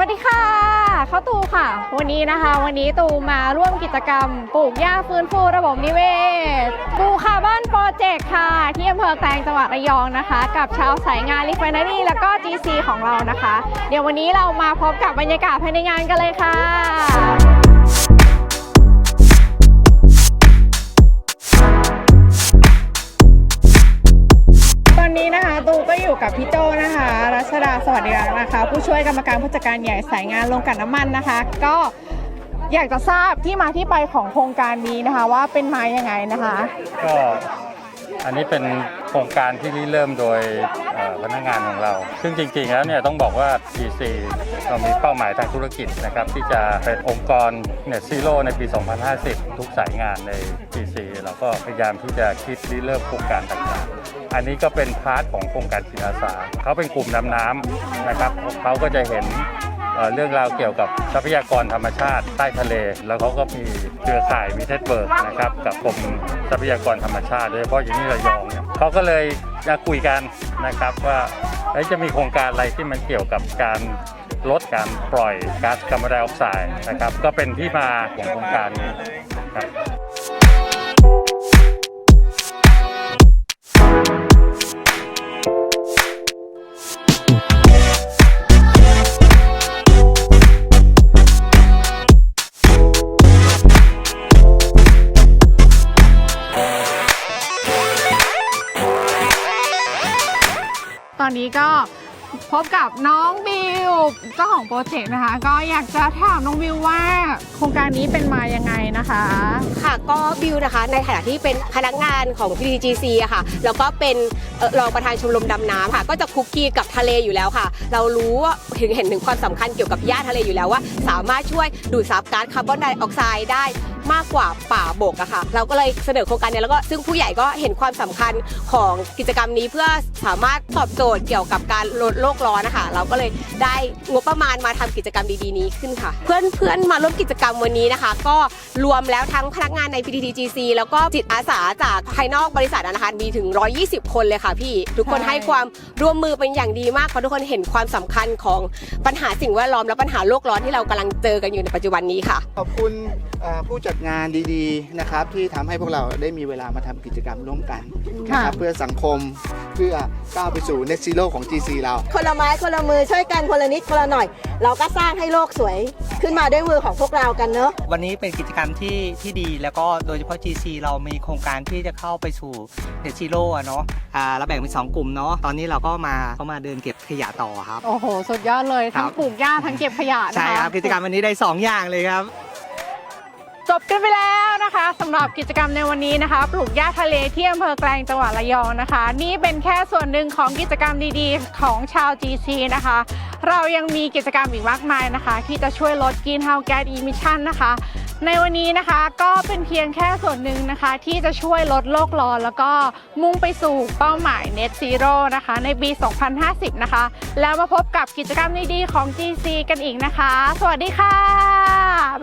วัสดีค่ะ เข้าตูค่ะ วันนี้นะคะ วันนี้ตูมาร่วมกิจกรรม ปลูกหญ้าฟื้นฟูระบบนิเวศปลูกคาร์บอนโปรเจกต์ค่ะ ที่อำเภอแกลงจังหวัดระยองนะคะ กับชาวสายงานรีไฟนารีแล้วก็ GC ของเรานะคะ เดี๋ยววันนี้เรามาพบกับบรรยากาศภายในงานกันเลยค่ะตอนนี้นะคะตูก็อยู่กับพี่โจนะคะ รัชดาสวัสดีรักนะคะ ผู้ช่วยกรรมการผู้จัดการใหญ่สายงานโรงกลั่นน้ำมันนะคะ ก็อยากจะทราบที่มาที่ไปของโครงการนี้นะคะ ว่าเป็นมายังไงนะคะ ก็ อันนี้เป็นโครงการที่ริเริ่มโดยพนักงานของเรา ซึ่งจริงๆแล้วเนี่ยต้องบอกว่า GC เรามีเป้าหมายทางธุรกิจนะครับที่จะเป็นองค์กร Net Zero ในปี 2050 ทุกสายงานใน GC เราก็พยายามที่จะคิดริเริ่มโครงการต่างๆ อันนี้ก็เป็นพาร์ทของโครงการจิตอาสาเขาเป็นกลุ่มดำน้ำนะครับเขาก็จะเห็น เรื่องราวเกี่ยวกับทรัพยากรธรรมชาติใต้ทะเล แล้วเขาก็มีเครือข่ายมีเทสเบิร์กนะครับกับกรมทรัพยากรธรรมชาติโดยเฉพาะอย่างนี้ระยองเนี่ยเขาก็เลยจะคุยกันนะครับว่าจะมีโครงการอะไรที่มันเกี่ยวกับการลดการปล่อยก๊าซคาร์บอนไดออกไซด์นะครับก็เป็นที่มาของโครงการนี้ครับ อนนี้ก็พบกับน้องบิวเจ้าของโปรเจกต์นะคะ ก็อยากจะถามน้องบิวว่า โครงการนี้เป็นมายังไงนะคะ ค่ะก็บิวนะคะในฐานะที่เป็นพนักงานของ PTGC อะค่ะ แล้วก็เป็นเอ่อรองประธานชมรมดำน้ำค่ะ ก็จะคุกคีกับทะเลอยู่แล้วค่ะ เรารู้ว่าถึงเห็นถึงความสำคัญเกี่ยวกับหญ้าทะเลอยู่แล้วว่า สามารถช่วยดูดซับก๊าซคาร์บอนไดออกไซด์ได้ มากกว่าป่าบกอะค่ะ เราก็เลยเสนอโครงการเนี้แล้วก็ซึ่งผู้ใหญ่ก็เห็นความสำคัญของกิจกรรมนี้เพื่อสามารถตอบโจทย์เกี่ยวกับการลดโลกร้อนนะคะเราก็เลยได้งบประมาณมาทำกิจกรรมดีๆนี้ขึ้นค่ะ เพื่อนๆมาร่วมกิจกรรมวันนี้นะคะ ก็รวมแล้วทั้งพนักงานใน PTTGC แล้วก็จิตอาสาจากภายนอกบริษัทนะคะมีถึง 120 คนเลยค่ะพี่ ทุกคนให้ความร่วมมือเป็นอย่างดีมากเพราะทุกคนเห็นความสำคัญของปัญหาสิ่งแวดล้อมและปัญหาโลกร้อนที่เรากำลังเจอกันอยู่ในปัจจุบันนี้ค่ะ ขอบคุณผู้จัดงานดีๆนะครับที่ทำให้พวกเราได้มีเวลามาทำกิจกรรมร่วมกันนะครับเพื่อสังคมเพื่อก้าวไปสู่ Net Zero ของ GC เรา คนละไม้คนละมือช่วยกันคนละนิดคนละหน่อย เราก็สร้างให้โลกสวยขึ้นมาด้วยมือของพวกเรากันเนอะ วันนี้เป็นกิจกรรมที่ที่ดีแล้วก็โดยเฉพาะ GC เรามีโครงการที่จะเข้าไปสู่ Net Zero อะเนาะอ่าเราแบ่งเป็น2กลุ่มเนาะตอนนี้เราก็มาก็มาเดินเก็บขยะต่อครับ โอ้โห สุดยอดเลย ทั้งครับ ปลูกหญ้าทั้งเก็บขยะนะคะ ใช่ครับกิจกรรมวันนี้ได้ 2 อย่างเลยครับจ บกันไปแล้วนะคะสำหรับกิจกรรมในวันนี้นะคะ ปลูกหญ้าทะเลที่อำเภอแกลงจังหวัดระยองนะคะ นี่เป็นแค่ส่วนหนึ่งของกิจกรรมดีๆ ของชาว GC นะคะ เรายังมีกิจกรรมอีกมากมายนะคะ ที่จะช่วยลดกรีนเฮาส์แก๊สอิมิชันนะคะ ในวันนี้นะคะก็เป็นเพียงแค่ส่วนหนึ่งนะคะ ที่จะช่วยลดโลกร้อน แล้วก็มุ่งไปสู่เป้าหมาย Net Zero นะคะ ในปี 2050 นะคะ แล้วมาพบกับกิจกรรมดีๆของ GC กันอีกนะคะ สวัสดีค่ะ